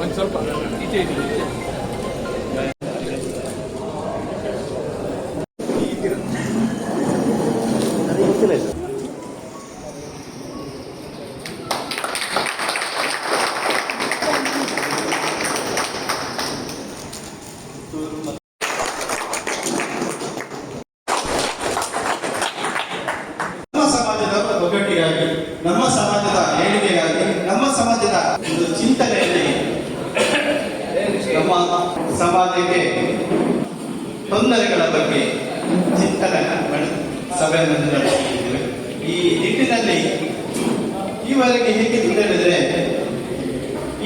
ಒಂದು ಸ್ವಲ್ಪ ಈಚೆ ಇದೆ ನಿಟ್ಟಿನಲ್ಲಿ ಈವರೆಗೆ ಹೇಗೆ ದುಡ್ಡಿದ್ರೆ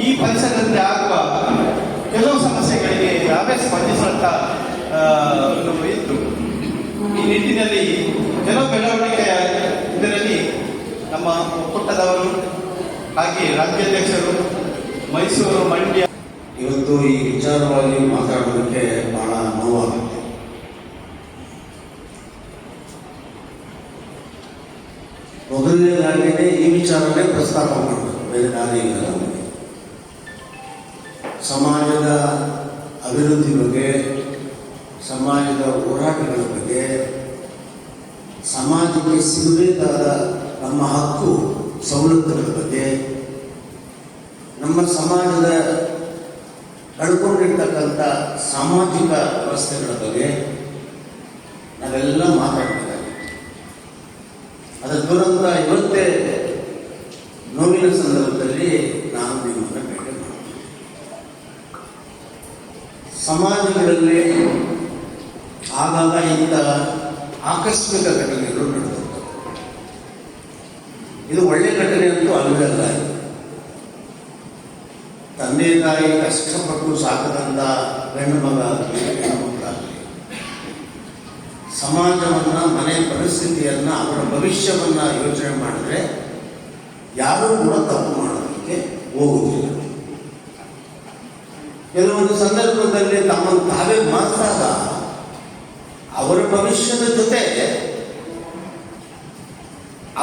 ಈ ಪರಿಸರದಲ್ಲಿ ಆಗುವ ಕೆಲವು ಸಮಸ್ಯೆಗಳಿಗೆ ನಾವೇ ಸ್ಪಂದಿಸುವಂತ ಇತ್ತು. ಈ ನಿಟ್ಟಿನಲ್ಲಿ ಕೆಲವು ಬೆಳವಣಿಗೆ ಇದರಲ್ಲಿ ನಮ್ಮ ಒಕ್ಕೂಟದವರು ಹಾಗೆ ರಾಜ್ಯಾಧ್ಯಕ್ಷರು, ಮೈಸೂರು ಮಂಡ್ಯ ಇವತ್ತು ಈ ವಿಚಾರವಾಗಿ ಮಾತಾಡೋದಕ್ಕೆ ಬಹಳ ನೋವಾಗುತ್ತೆ ಮೊದಲನೇದಾಗಿಯೇ ಈ ವಿಚಾರನೇ ಪ್ರಸ್ತಾಪ ಮಾಡಬೇಕು ಬೇರೆ ದಾರಿ ಇಲ್ಲ ಸಮಾಜದ ಅಭಿವೃದ್ಧಿ ಬಗ್ಗೆ, ಸಮಾಜದ ಹೋರಾಟಗಳ ಬಗ್ಗೆ, ಸಮಾಜಕ್ಕೆ ಸಿಗಬೇಕಾದ ನಮ್ಮ ಹಕ್ಕು, ಸವಲತ್ತುಗಳ ಬಗ್ಗೆ, ನಮ್ಮ ಸಮಾಜದ ಕಳ್ಕೊಂಡಿರ್ತಕ್ಕಂಥ ಸಾಮಾಜಿಕ ವ್ಯವಸ್ಥೆಗಳ ಬಗ್ಗೆ ನಾವೆಲ್ಲ ಅದರ ದುರಂತ ಇವತ್ತೇ ನೋವಿನ ಸಂದರ್ಭದಲ್ಲಿ ನಾನು ನಿಮ್ಮನ್ನು ಭೇಟಿ ಸಮಾಜಗಳಲ್ಲಿ ಆಗಾಗ ಇಂಥ ಆಕಸ್ಮಿಕ ಘಟನೆಗಳು ಇದು ಒಳ್ಳೆ ಘಟನೆ ಅಂತೂ ಅಲ್ಲವೇ ಅಲ್ಲ. ತಂದೆ ತಾಯಿ ಕಷ್ಟಪಟ್ಟು ಸಾಕದಂತ ಗಂಡು ಮಗ ಹೆಣ್ಣು ಸಮಾಜವನ್ನ, ಮನೆ ಪರಿಸ್ಥಿತಿಯನ್ನ, ಅವರ ಭವಿಷ್ಯವನ್ನ ಯೋಚನೆ ಮಾಡಿದ್ರೆ ಯಾರೂ ಕೂಡ ತಪ್ಪು ಮಾಡೋದಕ್ಕೆ ಹೋಗುವುದಿಲ್ಲ. ಕೆಲವೊಂದು ಸಂದರ್ಭದಲ್ಲಿ ತಮ್ಮನ್ನು ತಾವೇ ಮಾತಾಗ ಅವರ ಭವಿಷ್ಯದ ಜೊತೆ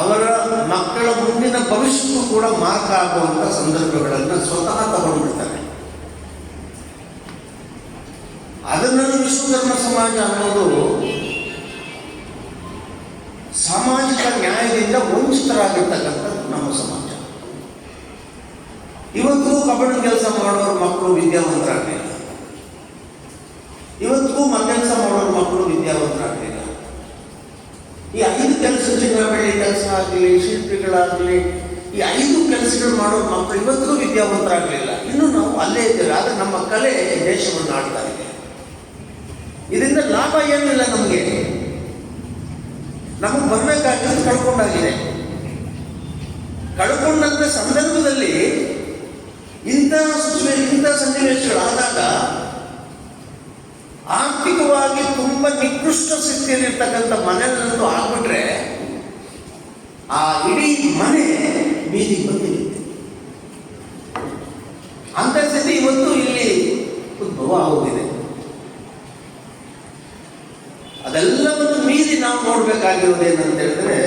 ಅವರ ಮಕ್ಕಳ ಮುಂದಿನ ಭವಿಷ್ಯಕ್ಕೂ ಕೂಡ ಆಗುವಂತ ಸಂದರ್ಭಗಳನ್ನು ಸ್ವತಃ ತಗೊಂಡ್ಬಿಡ್ತಾರೆ. ಅದನ್ನು ವಿಶ್ವಕರ್ಮ ಸಮಾಜ ಅನ್ನೋದು ಸಾಮಾಜಿಕ ನ್ಯಾಯದಿಂದ ವಂಚಿತರಾಗಿರ್ತಕ್ಕಂಥದ್ದು ನಮ್ಮ ಸಮಾಜ. ಇವತ್ತು ಕಬಡ್ಡಿ ಕೆಲಸ ಮಾಡೋರು ಮಕ್ಕಳು ವಿದ್ಯಾವಂತರಾಗಲಿಲ್ಲ. ಇವತ್ತಿಗೂ ಕೆಲಸ ಮಾಡೋರು ಮಕ್ಕಳು ವಿದ್ಯಾವಂತರಾಗಲಿಲ್ಲ. ಈ ಐದು ಕೆಲಸ ಚಿನ್ನ ಬೆಳ್ಳಿ ಕೆಲಸ ಆಗಲಿ, ಶಿಲ್ಪಿಗಳಾಗಲಿ, ಈ ಐದು ಕೆಲಸಗಳು ಮಾಡೋ ಮಕ್ಕಳು ಇವತ್ತಿಗೂ ವಿದ್ಯಾವಂತರಾಗಲಿಲ್ಲ. ಇನ್ನು ನಾವು ಅಲ್ಲೇ ಇದ್ದೇವೆ. ಆದರೆ ನಮ್ಮ ಕಲೆ ದೇಶವನ್ನು ಆಡ್ತಾ ಇದೆ. ಇದರಿಂದ ಲಾಭ ಏನಿಲ್ಲ ನಮಗೆ. ನಮಗೆ ಬರಬೇಕಾಗಿರೋದು ಕಳ್ಕೊಂಡಾಗಿದೆ. ಕಳ್ಕೊಂಡಂತ ಸಂದರ್ಭದಲ್ಲಿ ಇಂಥ ಇಂಥ ಇಂಥ ಸನ್ನಿವೇಶಗಳಾದಾಗ ಆರ್ಥಿಕವಾಗಿ ತುಂಬಾ ನಿಕೃಷ್ಟ ಸ್ಥಿತಿಯಲ್ಲಿರ್ತಕ್ಕಂಥ ಮನೆಯಲ್ಲಂತೂ ಆಗ್ಬಿಟ್ರೆ ಆ ಇಡೀ ಮನೆ ಬೀದಿ ಬಂದಿರುತ್ತೆ. ಅಂತ ಸ್ಥಿತಿ ಇವತ್ತು ಇಲ್ಲಿ ಉದ್ಭವ ಆಗೋಗಿದೆ ಅದೆಲ್ಲವನ್ನು ಮೀರಿ ನಾವು ಅಂತ ಹೇಳಿದ್ರೆ,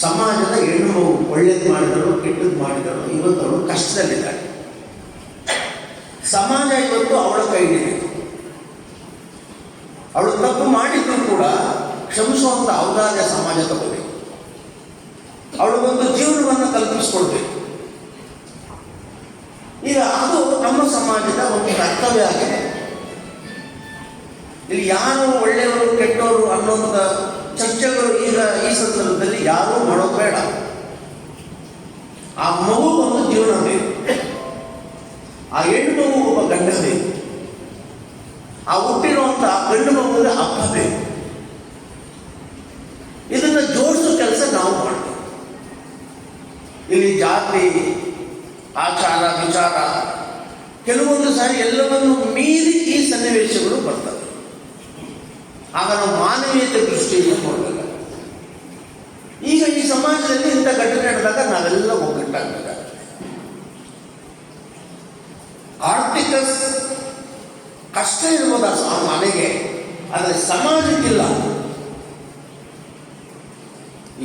ಸಮಾಜದ ಹೆಣ್ಣು ಒಳ್ಳೇದು ಮಾಡಿದರು ಕೆಟ್ಟದ್ದು ಮಾಡಿದರು ಇವತ್ತು ಅವಳು ಕಷ್ಟದಲ್ಲಿದ್ದಾಳೆ. ಸಮಾಜ ಇವತ್ತು ಅವಳ ಕೈಲಿದೆ ಅವಳು ತಪ್ಪು ಮಾಡಿದ್ರು ಕೂಡ ಕ್ಷಮಿಸುವಂತ ಔದಾರ್ಯ ಸಮಾಜ ತಗೋಬೇಕು. ಒಂದು ಜೀವನವನ್ನು ಕಲ್ಪಿಸ್ಕೊಳ್ಬೇಕು. ಈಗ ಅದು ನಮ್ಮ ಸಮಾಜದ ಒಂದು ಕರ್ತವ್ಯ ಆಗಿದೆ. ಇಲ್ಲಿ ಯಾರು ಒಳ್ಳೆಯವರು ಕೆಟ್ಟವರು ಅನ್ನೋದ ಚರ್ಚೆಗಳು ಈಗ ಈ ಸಂದರ್ಭದಲ್ಲಿ ಯಾರೂ ಮಾಡೋದು ಬೇಡ. ಆ ಮಗು ಒಂದು ಜೀವನ ಬೇಕು ಆ ಹೆಣ್ಣು ಮಗು ಒಬ್ಬ ಗಂಡ ಬೇಕು ಆ ಹುಟ್ಟಿರುವಂತ ಗಂಡು ಮಗುವಿಗೆ ಅಪ್ಪ ಬೇಕು ಇದನ್ನ ಜೋಡಿಸೋ ಕೆಲಸ ನಾವು ಮಾಡ್ತೀವಿ. ಇಲ್ಲಿ ಜಾತಿ ಆಚಾರ, ವಿಚಾರ. ಕೆಲವೊಂದು ಸಾರಿ ಎಲ್ಲವನ್ನು ಮೀರಿ ಈ ಸನ್ನಿವೇಶಗಳು ಬರ್ತವೆ. ಆಗ ನಾವು ಮಾನವೀಯತೆ ದೃಷ್ಟಿಯಿಂದ ನೋಡಬೇಕು. ಈಗ ಈ ಸಮಾಜದಲ್ಲಿ ಇಂಥ ಘಟನೆ ನಡೆದಾಗ ನಾವೆಲ್ಲ ಒಗ್ಗಟ್ಟಾಗಬೇಕಾಗ್ತದೆ ಆರ್ಥಿಕ ಕಷ್ಟ ಇರ್ಬೋದು ಆ ಮನೆಗೆ, ಆದರೆ ಸಮಾಜಕ್ಕಿಲ್ಲ.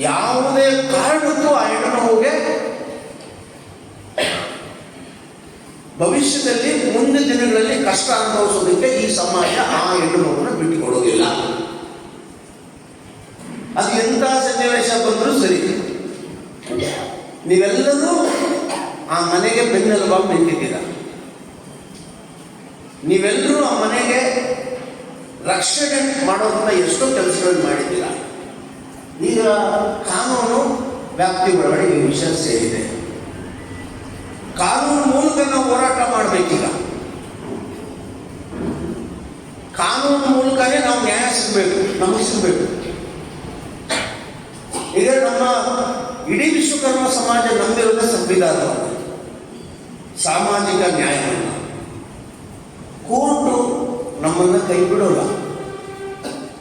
ಯಾವುದೇ ಕಾರಣಕ್ಕೂ ಆ ಹೆಣ್ಣು ಹೋಗಿ ಭವಿಷ್ಯದಲ್ಲಿ ಮುಂದಿನ ದಿನಗಳಲ್ಲಿ ಕಷ್ಟ ಅನುಭವಿಸೋದಕ್ಕೆ ಈ ಸಮಾಜ ಆ ಹೆಣ್ಣು ಮಗುನ ಬಿಟ್ಟುಕೊಡೋದಿಲ್ಲ ಅದು ಎಂಥ ಸನ್ನಿವೇಶ ಬಂದರೂ ಸರಿ. ನೀವೆಲ್ಲರೂ ಆ ಮನೆಗೆ ಬೆನ್ನೆಲುಬಾಗಿ ನಿಂತಿದ್ದೀರ. ನೀವೆಲ್ಲರೂ ಆ ಮನೆಗೆ ರಕ್ಷಣೆ ಮಾಡೋದನ್ನ ಎಷ್ಟೋ ಕೆಲಸಗಳನ್ನು ಮಾಡಿದ್ದೀರ. ಈಗ ಕಾನೂನು ವ್ಯಾಪ್ತಿ ಒಳಗಡೆ ಈ ವಿಷಯ ಸೇರಿದೆ. ಕಾನೂನು ಮೂಲಕ ಹೋರಾಟ ಮಾಡಬೇಕೀಗ. ಕಾನೂನು ಮೂಲಕನೇ ನಾವು ನ್ಯಾಯ ಸಿಗಬೇಕು, ನಮಗೆ ಸಿಗಬೇಕು. ಇದೇ ನಮ್ಮ ಇಡೀ ವಿಶ್ವಕರ್ಮ ಸಮಾಜ ನಂಬಿರುವ ಸಂವಿಧಾನ. ಸಾಮಾಜಿಕ ನ್ಯಾಯ. ಕೋರ್ಟು ನಮ್ಮನ್ನು ಕೈ ಬಿಡೋಲ್ಲ.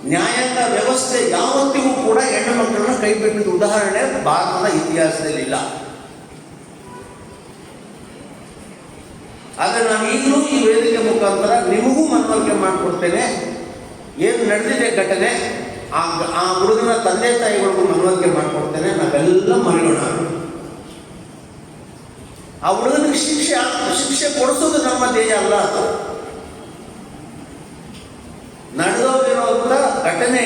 ನ್ಯಾಯಾಂಗ ವ್ಯವಸ್ಥೆ ಯಾವತ್ತಿಗೂ ಕೂಡ ಹೆಣ್ಣು ಮಕ್ಕಳನ್ನ ಕೈ ಬಿಟ್ಟಿದ್ದ ಉದಾಹರಣೆ ಭಾರತದ ಇತಿಹಾಸದಲ್ಲಿಲ್ಲ. ಆದ್ರೆ ನಾನು ಈಗಲೂ ಈ ವೇದಿಕೆ ಮುಖಾಂತರ ನಿಮಗೂ ಮನವರಿಕೆ ಮಾಡಿಕೊಡ್ತೇನೆ. ಏನು ನಡೆದಿದೆ, ಘಟನೆ, ಆ ಆ ಹುಡುಗನ ತಂದೆ ತಾಯಿಗಳಿಗೂ ಮನವರಿಕೆ ಮಾಡಿಕೊಡ್ತೇನೆ. ನಾವೆಲ್ಲ ಮರೆಯೋಣ. ಆ ಹುಡುಗನಿಗೆ ಶಿಕ್ಷೆ ಶಿಕ್ಷೆ ಕೊಡಿಸೋದು ನಮ್ಮ ದೇಹ ಅಲ್ಲ ನಡೆದೋಗಿರುವಂಥ ಘಟನೆ,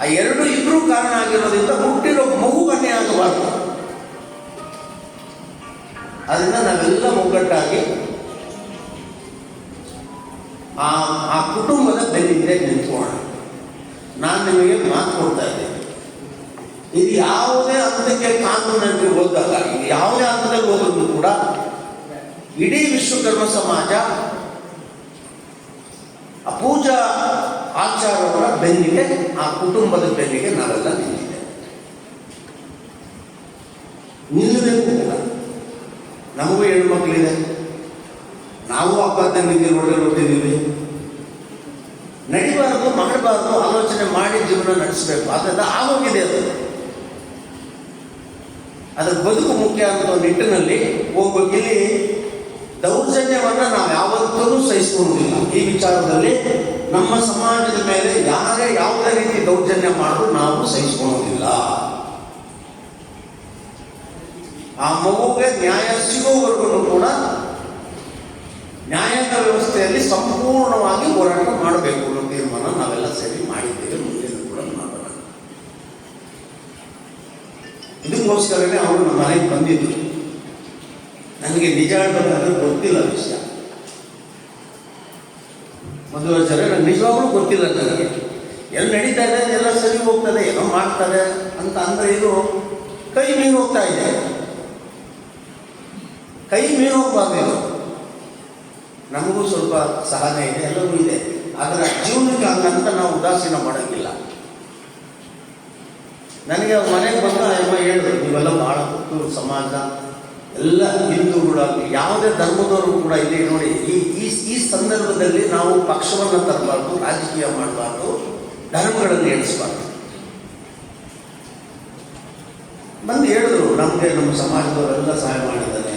ಆ ಎರಡು ಇಬ್ಬರು ಕಾರಣ ಆಗಿರೋದ್ರಿಂದ ಹುಟ್ಟಿರೋ ಮಗು ಅನ್ಯಾಯ ಆಗಬಾರ್ದು. ಅದನ್ನ ನಾವೆಲ್ಲ ಒಗ್ಗಟ್ಟಾಗಿ ಬೆನ್ನಿಂದೆ ನಿಂತ್ಕೋಣ ನಾನು ನಿಮಗೆ ಮಾತು ಕೊಡ್ತಾ ಇದ್ದೇನೆ. ಇದು ಯಾವುದೇ ಹಂತಕ್ಕೆ ಕಾನೂನಲ್ಲಿ ಹೋದಾಗ, ಇದು ಯಾವುದೇ ಹಂತದಲ್ಲಿ ಹೋದ್ರು ಕೂಡ ಇಡೀ ವಿಶ್ವಕರ್ಮ ಸಮಾಜ ಆ ಪೂಜಾ ಆಚಾರವರ ಬೆನ್ನಿಗೆ, ಆ ಕುಟುಂಬದ ಬೆನ್ನಿಗೆ ನಾವೆಲ್ಲ ನಿಂತಿದ್ದೇವೆ. ನಿಲ್ಲಬೇಕು ಕೂಡ. ನಮಗೂ ಹೆಣ್ಮಕ್ಳಿದೆ. ನಾವು ಹಬ್ಬ ತಂಗಿದ್ದೀವಿ ಒಳ್ಳೆ ಹೊಟ್ಟಿದ್ದೀವಿ ನಡಿಬಾರ್ದು ಮಾಡಬಾರ್ದು ಆಲೋಚನೆ ಮಾಡಿ ಜೀವನ ನಡೆಸಬೇಕು. ಅದೆಲ್ಲ ಆಗೋಗಿದೆ ಅದು. ಅದರ ಬದುಕು ಮುಖ್ಯ ಅಂತ ನಿಟ್ಟಿನಲ್ಲಿ ಹೋಗ್ಬೇಕು ಇಲ್ಲಿ ದೌರ್ಜನ್ಯವನ್ನ ನಾವು ಯಾವತ್ತೂ ಸಹಿಸ್ಕೊಳ್ಳುವುದಿಲ್ಲ. ಈ ವಿಚಾರದಲ್ಲಿ ನಮ್ಮ ಸಮಾಜದ ಮೇಲೆ ಯಾರೇ ಯಾವುದೇ ರೀತಿ ದೌರ್ಜನ್ಯ ಮಾಡಲು ನಾವು ಸಹಿಸ್ಕೊಳ್ಳೋದಿಲ್ಲ ಆ ಮಗುಗೆ ನ್ಯಾಯ ಸಿಗೋವರೆಗೂ ಕೂಡ ನ್ಯಾಯಾಂಗ ವ್ಯವಸ್ಥೆಯಲ್ಲಿ ಸಂಪೂರ್ಣವಾಗಿ ಹೋರಾಟ ಮಾಡಬೇಕು ಅನ್ನೋ ತೀರ್ಮಾನ ನಾವೆಲ್ಲ ಸೇರಿ ಮಾಡಿದ್ದೇವೆ ಮುಂದೆ ಕೂಡ ಮಾಡೋಣ ಇದಕ್ಕೋಸ್ಕರನೇ ಅವರು ನಮ್ಮ ಮನೆಗೆ ಬಂದಿದ್ದರು ನನಗೆ ನಿಜ ಹೇಳ್ಬೇಕಾದ್ರೆ ಗೊತ್ತಿಲ್ಲ ವಿಷಯ. ಮದುವಾಚಾರ್ಯ ನನಗೆ ನಿಜವಾಗ್ಲೂ ಗೊತ್ತಿಲ್ಲ ನನಗೆ ಎಲ್ಲಿ ನಡೀತಾ ಇದೆ? ಎಲ್ಲ ಸರಿ ಹೋಗ್ತದೆ, ಏನೋ ಮಾಡ್ತಾರೆ ಅಂತ ಅಂದ್ರೆ ಇದು ಕೈ ಮೀನು ಹೋಗ್ತಾ ಇದೆ. ಕೈ ಮೀನು ಹೋಗ್ಬಾರ್ದು ನಮಗೂ ಸ್ವಲ್ಪ ಸಹನೆ ಇದೆ, ಎಲ್ಲವೂ ಇದೆ. ಆದರೆ ಜೀವನಕ್ಕೆ ಹಂಗಂತ ನಾವು ಉದಾಸೀನ ಮಾಡೋಂಗಿಲ್ಲ. ನನಗೆ ಮನೆಗೆ ಬಂದ ಅಮ್ಮ ಹೇಳಿದ್ರು, ನೀವೆಲ್ಲ ಭಾಳ ಹುಟ್ಟು ಸಮಾಜ, ಎಲ್ಲ ಹಿಂದೂಗಳಾಗಲಿ ಯಾವುದೇ ಧರ್ಮದವರು ಕೂಡ ಇಲ್ಲಿ ನೋಡಿ, ಈ ಈ ಈ ಸಂದರ್ಭದಲ್ಲಿ ನಾವು ಪಕ್ಷವನ್ನು ತರಬಾರ್ದು, ರಾಜಕೀಯ ಮಾಡಬಾರ್ದು, ಧರ್ಮಗಳನ್ನು ಎಣಿಸಬಾರ್ದು. ಬಂದು ಹೇಳಿದ್ರು, ನಮಗೆ ನಮ್ಮ ಸಮಾಜದವರೆಲ್ಲ ಸಹಾಯ ಮಾಡಿದ್ದಾರೆ,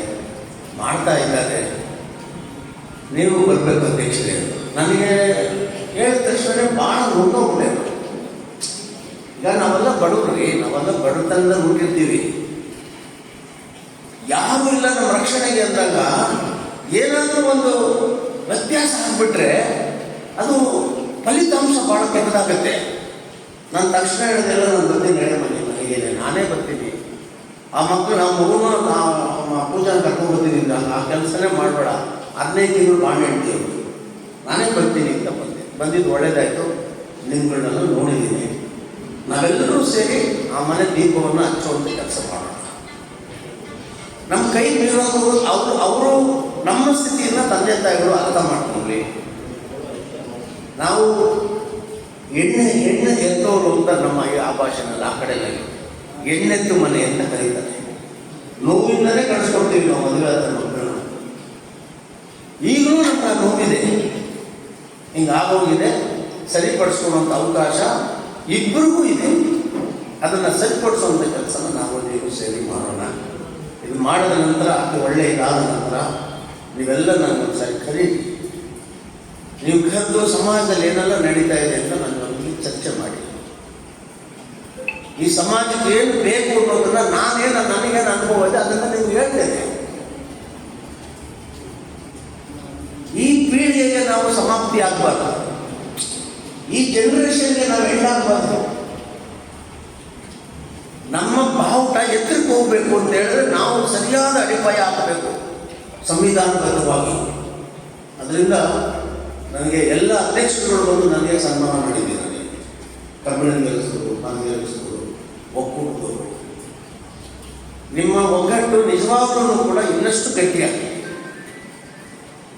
ಮಾಡ್ತಾ ಇದ್ದಾರೆ. ನೀವು ಬರಬೇಕು ಅಧ್ಯಕ್ಷರೇ ನನಗೆ ಹೇಳಿದ ತಕ್ಷಣ ಭಾಳ ನೊಂದೋಗ್ಬಿಟ್ಟೆ ಈಗ ನಾವೆಲ್ಲ ಬಡವ್ರಿ ನಾವೆಲ್ಲ ಬಡತನದ ಹುಟ್ಟಿರ್ತೀವಿ ಯಾರು ಇಲ್ಲ ನಮ್ಮ ರಕ್ಷಣೆಗೆ ಅಂದಾಗ ಏನಾದರೂ ಒಂದು ವ್ಯತ್ಯಾಸ ಆಗ್ಬಿಟ್ರೆ ಅದು ಫಲಿತಾಂಶ ಭಾಳ ಕೆಟ್ಟದಾಗತ್ತೆ. ನಾನು ತಕ್ಷಣ ಹೇಳಿದೆಲ್ಲ ನಾನು ಬರ್ತೀನಿ ಹೇಳಿ ಮನೆ ನಾನೇ ಬರ್ತೀನಿ. ಆ ಮಕ್ಕಳು ನಮ್ಮ ಮಗುನ ಪೂಜಾ ಕರ್ಕೊಂಡು ಬರ್ತೀನಿ ಆ ಕೆಲಸನೇ ಮಾಡಬೇಡ. ಹದಿನೈದು ತಿಂಗಳು ಬಾಂಡ್ ಹೇಳ್ತೀವಿ ನಾನೇ ಬರ್ತೀನಿ ಅಂತ ಬಂದೆ. ಬಂದಿದ್ದು ಒಳ್ಳೇದಾಯಿತು. ನಿಮ್ಗಳನ್ನೆಲ್ಲ ನೋಡಿದ್ದೀನಿ. ನಾವೆಲ್ಲರೂ ಸೇರಿ ಆ ಮನೆ ದೀಪವನ್ನು ಹಚ್ಚುವಂಥ ಕೆಲಸ ಮಾಡೋಣ. ನಮ್ಮ ಕೈ ಮೀರೋದು ಅವರು ಅವರು ನಮ್ಮ ಸ್ಥಿತಿಯನ್ನು ತಂದೆ ತಾಯಿಗಳು ಅರ್ಥ ಮಾಡ್ಕೊಳ್ಳಿ ನಾವು ಎಣ್ಣೆ ಎಣ್ಣೆ ಎತ್ತೋರು ಅಂತ ನಮ್ಮ ಆ ಭಾಷೆನಲ್ಲಿ ಆ ಕಡೆ ಎಣ್ಣೆತ್ತು ಮನೆ ಅಂತ ಕರೀತಾರೆ. ನೋವಿಂದಲೇ ಕಳಿಸ್ಕೊಡ್ತೀವಿ ನಾವು ಮದುವೆ ಆದ ಮಕ್ಕಳು. ಈಗಲೂ ನಮ್ಗೆ ನೋವಿದೆ. ಹಿಂಗಾಗೋಗಿದೆ ಸರಿಪಡಿಸ್ಕೊಳ್ಳುವಂಥ ಅವಕಾಶ ಇಬ್ಬರಿಗೂ ಇದೆ. ಅದನ್ನು ಸರಿಪಡಿಸುವಂಥ ಕೆಲಸನ ನಾವು ನೀವು ಸೇರಿ ಮಾಡೋಣ. ಇದು ಮಾಡಿದ ನಂತರ ಅದು ಒಳ್ಳೆ ಇದಾದ ನಂತರ ನೀವೆಲ್ಲ ನನ್ನ ಸರಿ ಕರೀರಿ. ನೀವು ಕರೆದು ಸಮಾಜದಲ್ಲಿ ಏನೆಲ್ಲ ನಡೀತಾ ಇದೆ ಅಂತ ನಾನು ನಮಗೆ ಚರ್ಚೆ ಮಾಡಿ. ಈ ಸಮಾಜಕ್ಕೆ ಏನು ಬೇಕು ಅನ್ನೋದನ್ನ ನಾನೇನು, ನನಗೇನು ಅನುಭವ ಇದೆ, ಅದನ್ನ ನಿಮ್ಗೆ ಹೇಳ್ತೇನೆ. ಈ ಪೀಳಿಗೆಗೆ ನಾವು ಸಮಾಪ್ತಿ ಆಗಬಾರ್ದು. ಈ ಜನರೇಷನ್ಗೆ ನಾವು ಹೆಣ್ಣಾಗಬಾರ್ದು. ನಮ್ಮ ಬಾವುಟ ಎತ್ತರಕ್ಕೆ ಹೋಗ್ಬೇಕು ಅಂತ ಹೇಳಿದ್ರೆ ನಾವು ಸರಿಯಾದ ಅಡಿಪಾಯ ಹಾಕಬೇಕು. ಸಂವಿಧಾನಬದ್ಧವಾಗಿ. ಅದರಿಂದ ನನಗೆ ಎಲ್ಲ ಅಧ್ಯಕ್ಷರುಗಳು ಬಂದು ನನಗೆ ಸನ್ಮಾನ ಮಾಡಿದ್ದಾರೆ. ಕಬ್ಬಿಣ ಕೆಲಸರು ಕೆಲಸರು ಒಕ್ಕೂಟದವರು. ನಿಮ್ಮ ಒಗ್ಗಟ್ಟು ನಿಜವಾಗ್ಲೂ ಕೂಡ ಇನ್ನಷ್ಟು ಗಟ್ಟಿಯಾಗಿದೆ.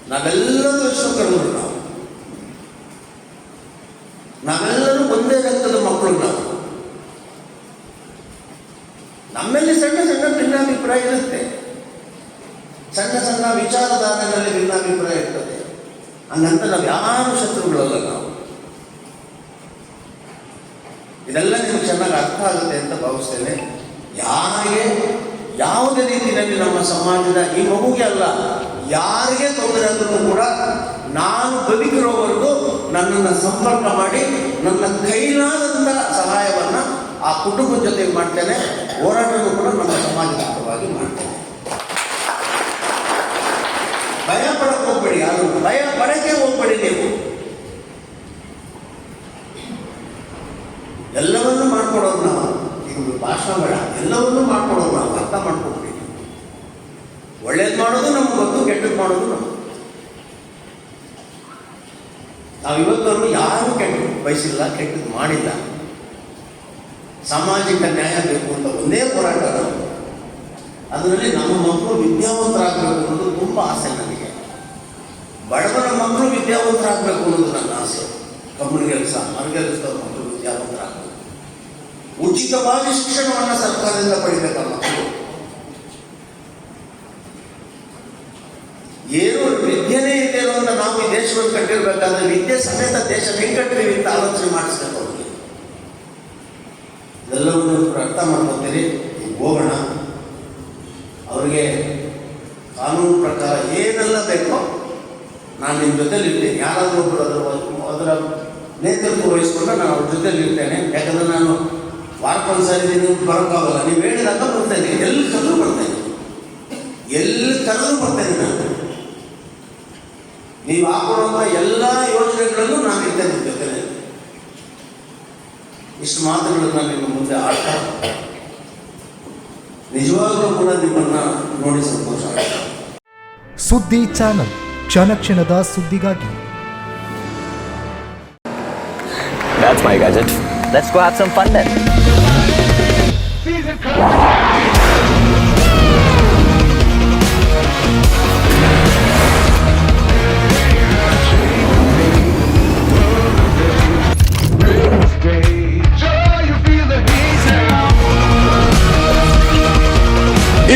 ನಾವೆಲ್ಲರೂ ವಿಶ್ವಕರ್ಮರು ಯಾರು ಶತ್ರುಗಳಲ್ಲ ನಾವು. ಇದೆಲ್ಲ ನಿಮ್ಗೆ ಚೆನ್ನಾಗಿ ಅರ್ಥ ಆಗುತ್ತೆ ಅಂತ ಭಾವಿಸ್ತೇನೆ. ಯಾರಿಗೆ, ಯಾವುದೇ ರೀತಿಯಲ್ಲಿ ನಮ್ಮ ಸಮಾಜದ ಈ ಮಗುಗೆ ಅಲ್ಲ, ಯಾರಿಗೆ ತೊಂದರೆ ಆದರೂ ಕೂಡ ನಾನು ಬದುಕಿರೋವರೆಗೂ ನನ್ನನ್ನು ಸಂಪರ್ಕ ಮಾಡಿ, ನನ್ನ ಕೈಲಾದಂಥ ಸಹಾಯವನ್ನ ಆ ಕುಟುಂಬದ ಜೊತೆಗೆ ಮಾಡ್ತೇನೆ ಹೋರಾಟವನ್ನು ಕೂಡ ನಮ್ಮ ಸಮಾಜದ ಮಾಡ್ತೇನೆ. ಭಯ ಯಾರು ಭಯ ಪಡಕ್ಕೆ ಹೋಗ್ಬೇಡಿ ನೀವು. ಎಲ್ಲವನ್ನೂ ಮಾಡ್ಕೊಡೋದು ನಾವು. ಈಗ ಭಾಷಣ ಬೇಡ, ಎಲ್ಲವನ್ನೂ ಮಾಡ್ಕೊಡೋದು ನಾವು, ಅರ್ಥ ಮಾಡ್ಕೊಡ್ತೀವಿ ಒಳ್ಳೇದು ಮಾಡೋದು ನಮ್ಗೆ ಗೊತ್ತು ಕೆಟ್ಟದ್ದು ಮಾಡೋದು ನಮ್ಗೆ ನಾವು ಇವತ್ತವರೆಗೂ ಯಾರು ಕೆಟ್ಟ ಬಯಸಿಲ್ಲ ಕೆಟ್ಟದ್ದು ಮಾಡಿಲ್ಲ. ಸಾಮಾಜಿಕ ನ್ಯಾಯ ಬೇಕು ಅಂತ ಒಂದೇ ಹೋರಾಟ ಅದರಲ್ಲಿ ನಮ್ಮ ಮಕ್ಕಳು ವಿದ್ಯಾವಂತರಾಗಬೇಕು ಅನ್ನೋದು ತುಂಬ ಆಸೆ ನನಗೆ ಬಡವರ ಮಕ್ಕಳು ವಿದ್ಯಾವಂತರಾಗಬೇಕು ಅನ್ನೋದು ನನ್ನ ಆಸೆ. ಕಮ್ಮನ ಕೆಲಸ ಮರಗೆಲಸದ ಮಕ್ಕಳು ವಿದ್ಯಾವಂತರಾಗಬೇಕು. ಉಚಿತವಾಗಿ ಶಿಕ್ಷಣವನ್ನು ಸರ್ಕಾರದಿಂದ ಪಡಿಬೇಕ ಮಕ್ಕಳು. ಏನು ವಿದ್ಯೆನೇ ಇದೆ ಅಂತ ನಾವು ಈ ದೇಶವನ್ನು ಕಟ್ಟಿರ್ಬೇಕಾದ್ರೆ ವಿದ್ಯೆ ಸಮೇತ ದೇಶ ಹೆಂಗೆ ಅಂತ ಆಲೋಚನೆ ಮಾಡಿಸ್ಬೇಕು ಅವ್ರಿಗೆ. ಅರ್ಥ ಮಾಡ್ಕೊತೀರಿ? ಹೋಗೋಣ. ಅವರಿಗೆ ಕಾನೂನು ಪ್ರಕಾರ ಏನೆಲ್ಲ ಬೇಕೋ ನಾನು ನಿಮ್ಮ ಜೊತೆಲಿ ಇರ್ತೇನೆ. ಯಾರಾದರೂ ಒಬ್ಬರು ಅದರ ಅದರ ನೇತೃತ್ವ ವಹಿಸ್ಕೊಂಡು ನಾನು ಅವ್ರ ಜೊತೆಲಿ ಇರ್ತೇನೆ. ಯಾಕಂದ್ರೆ ನಾನು ವಾರಕ್ಕೊಂದ್ಸರಿ ನೀವು ಬರೋಕ್ಕಾಗಲ್ಲ. ನೀವು ಹೇಳಿದಾಗ ಬರ್ತೇನೆ ಎಲ್ಲಿ ಕರೆದು ಬರ್ತೇನೆ ಎಲ್ಲಿ ಕರೆದು ಬರ್ತೇನೆ ನಾನು. ನೀವು ಹಾಕೊಡುವಂಥ ಎಲ್ಲ ಯೋಜನೆಗಳಲ್ಲೂ ನಾನು ಇರ್ತೇನೆ ಜೊತೆಲಿ. ಇಷ್ಟು ಮಾತುಗಳನ್ನ ನಿಮ್ಮ ಮುಂದೆ ಆಡ್ತಾ ನಿಜವಾಗ್ಲೂ ಕೂಡ ನಿಮ್ಮನ್ನ ನೋಡಿ ಸಂತೋಷ ಸುದ್ದಿ ಚಾನಲ್. ಕ್ಷಣದ ಸುದ್ದಿಗಾಗಿ That's my gadget. Let's go have some fun then.